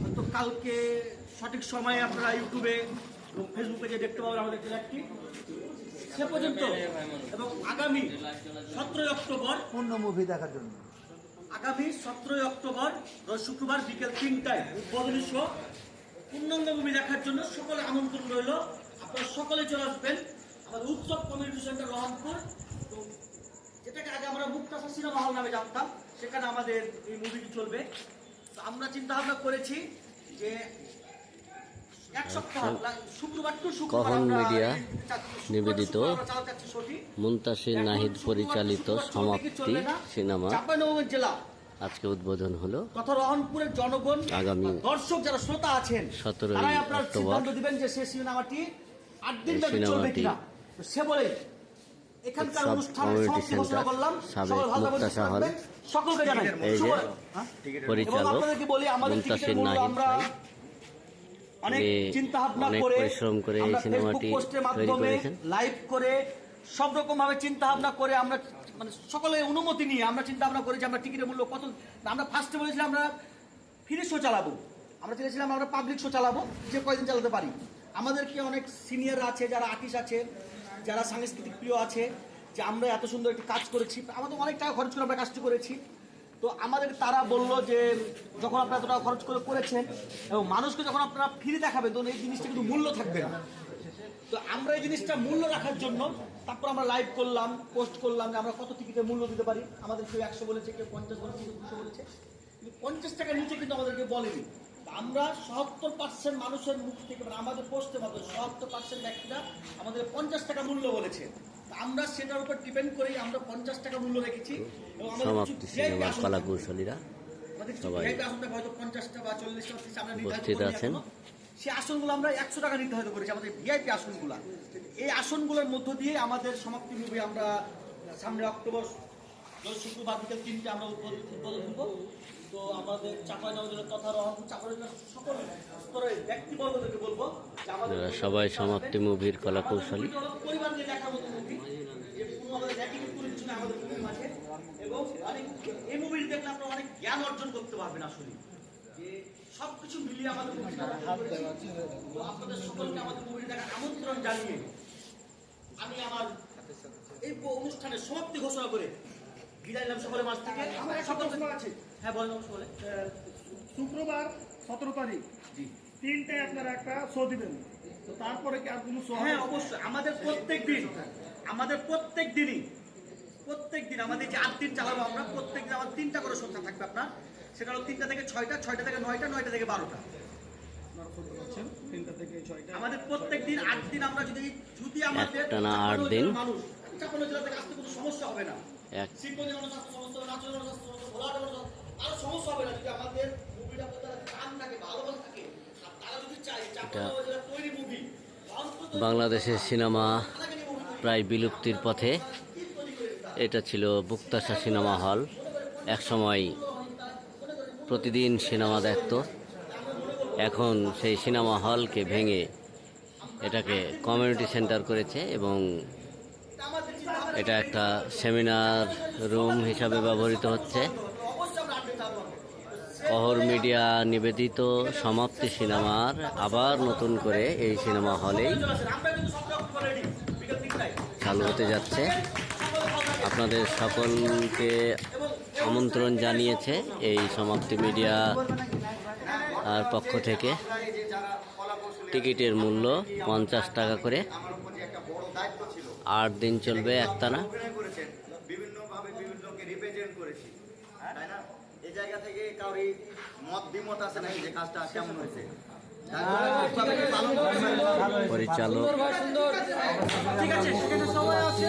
হয়তো কালকে সঠিক সময়ে আপনারা ইউটিউবে এবং ফেসবুকে যে দেখতে পাবেন আমাদের ট্রেলারটি সে পর্যন্ত। এবং আগামী সতেরোই অক্টোবর পূর্ণ মুভি দেখার জন্য। আগামী সতেরোই অক্টোবর শুক্রবার বিকেল তিনটায় উদ্বোধনী শো। পূর্ণাঙ্গ মুভি দেখার জন্য সকলে আমন্ত্রণ রইল। আপনারা সকলে চলে আসবেন। আমাদের উৎসব কমিউনিটি সেন্টার রহমপুর। তো যেটাকে আগে আমরা মুক্তাশা সিনেমা হল নামে জানতাম সেখানে আমাদের এই মুভিটি চলবে। তো আমরা চিন্তা ভাবনা করেছি যে এক সপ্তাহ শুক্রবার টু শুক্রবার মিডিয়া এই চা- শুক্রবার নিবেদিত। মুনতাসির নাহিদ পরিচালিত সমাপ্তি সিনেমা জেলা। আজকে উদ্বোধন হলো। তথা রহনপুরের জনগণ আগামী দর্শক যারা শ্রোতা আছেন 17ই তারাই আপনার সিদ্ধান্ত দিবেন যে সে সিনেমাটি আট দিন চলবে সিনেমাটি কিনা। সে বলে এখানকার অনুষ্ঠানের সমাপ্তি ঘোষণা করলাম সকল ভালো থাকবেন, মুক্তাসা সুস্থ হল। থাকবেন। সকলকে জানাই এই যে শুভ- হ্যাঁ? এবং পরিচালক বলি আমাদের মুনতাসির টিকিটের মূল্য আমরা অনেক চিন্তা ভাবনা করে পরিশ্রম করে এই আমরা সিনেমাটি ফেসবুক পোস্টের তৈরি মাধ্যমে লাইভ করে সব রকম ভাবে চিন্তা ভাবনা করে আমরা মানে সকলে অনুমতি নিয়ে আমরা চিন্তা ভাবনা করেছি আমরা টিকিটের মূল্য কত আমরা ফার্স্টে বলেছিলাম আমরা ফ্রি শো চালাবো আমরা চেয়েছিলাম আমরা পাবলিক শো চালাবো যে কয়দিন চালাতে পারি আমাদেরকে অনেক সিনিয়র আছে যারা আর্টিস্ট আছে যারা সাংস্কৃতিক প্রিয় আছে, যে আমরা এত সুন্দর একটি কাজ করেছি, আমাদের অনেক টাকা খরচ করে আমরা কাজটি করেছি। তো আমাদের তারা বলল যে, যখন আপনারা এত টাকা খরচ করে করেছেন, এবং মানুষকে যখন আপনারা ফ্রি দেখাবেন, তখন এই জিনিসটা কিন্তু মূল্য থাকবে না। তো আমরা এই জিনিসটা মূল্য রাখার জন্য, তারপর আমরা লাইভ করলাম পোস্ট করলাম যে আমরা কত টিকিটের মূল্য দিতে পারি। আমাদের কেউ একশো বলেছে, কেউ পঞ্চাশ বলেছে, কেউ দুশো বলেছে। কিন্তু পঞ্চাশ টাকার নিচে কিন্তু আমাদেরকে বলেনি। আমরা সত্তর পার্সেন্ট মানুষের মুখ থেকে মানে আমাদের পোস্টের মাধ্যমে সত্তর পার্সেন্ট ব্যক্তিরা আমাদের পঞ্চাশ টাকা মূল্য বলেছে। আমরা সেটার উপর ডিপেন্ড করেই আমরা পঞ্চাশ টাকা মূল্য রেখেছি এবং আমাদের কলা কৌশলীরা সবাই হয়তো পঞ্চাশটা বা চল্লিশটা অফিসে আমরা নির্ধারিত আছেন। সেই আসনগুলো আমরা একশো টাকা নির্ধারিত করেছি আমাদের ভিআইপি আসনগুলো। এই আসনগুলোর মধ্য দিয়ে আমাদের সমাপ্তি আমরা সামনে অক্টোবর শুক্রবার বিকেল তিনটে আমরা উদ্বোধন উদ্বোধন দিব তো আমাদের সকল স্তরের ব্যক্তিবর্গদেরকে বলব সবাই সমাপ্তি মুভির কলা কৌশলী পরিবার নিয়ে দেখার মতো মুভি। এবং অনেক এই মুভি দেখলে আপনারা অনেক জ্ঞান অর্জন করতে পারবেন আসলে। যে সবকিছু মিলিয়ে আমাদের আপনাদের সকলকে আমাদের মুভি দেখার আমন্ত্রণ জানিয়ে আমি আমার এই অনুষ্ঠানের সমাপ্তি ঘোষণা করে বিদায় নিলাম সকলের মাঝ থেকে? সকল আছে। হ্যাঁ বলেন অবশ্য শুক্রবার সতেরো তারিখ। জি। তিনটায় আপনারা একটা শো দিবেন। তো তারপরে কি আর কোনো শো হ্যাঁ অবশ্যই। আমাদের প্রত্যেক দিন আমাদের প্রত্যেক দিনই প্রত্যেক দিন আমাদের যে আট দিন চালাবো আমরা প্রত্যেক দিন আমার তিনটা করে সংখ্যা থাকবে আপনার। সেটা হলো তিনটা থেকে ছয়টা ছয়টা থেকে নয়টা নয়টা থেকে বারোটা। আমাদের প্রত্যেক দিন আট দিন আমরা যদি যদি আমাদের মানুষ চাপানো জেলা থেকে আসতে কোনো সমস্যা হবে না। এক। বাংলাদেশের সিনেমা প্রায় বিলুপ্তির পথে। এটা ছিল বুক্তাশা সিনেমা হল। একসময় প্রতিদিন সিনেমা দেখত। এখন সেই সিনেমা হলকে ভেঙে এটাকে কমিউনিটি সেন্টার করেছে এবং এটা একটা সেমিনার রুম হিসাবে ব্যবহৃত হচ্ছে। কহর মিডিয়া নিবেদিত সমাপ্তি সিনেমার আবার নতুন করে এই সিনেমা হলেই চালু হতে যাচ্ছে। আপনাদের সকলকে আমন্ত্রণ জানিয়েছে এই সমাপ্তি মিডিয়া আর পক্ষ থেকে। টিকিটের মূল্য পঞ্চাশ টাকা করে। আট দিন চলবে একটানা। বিভিন্নভাবে বিভিন্নকে রিপ্রেজেন্ট করেছি। তাই না? এই জায়গা থেকে কাউরি মত বিমত আছে নাকি যে কাজটা কেমন হয়েছে? পরিচালক। ঠিক আছে সেখানে সবাই আছে।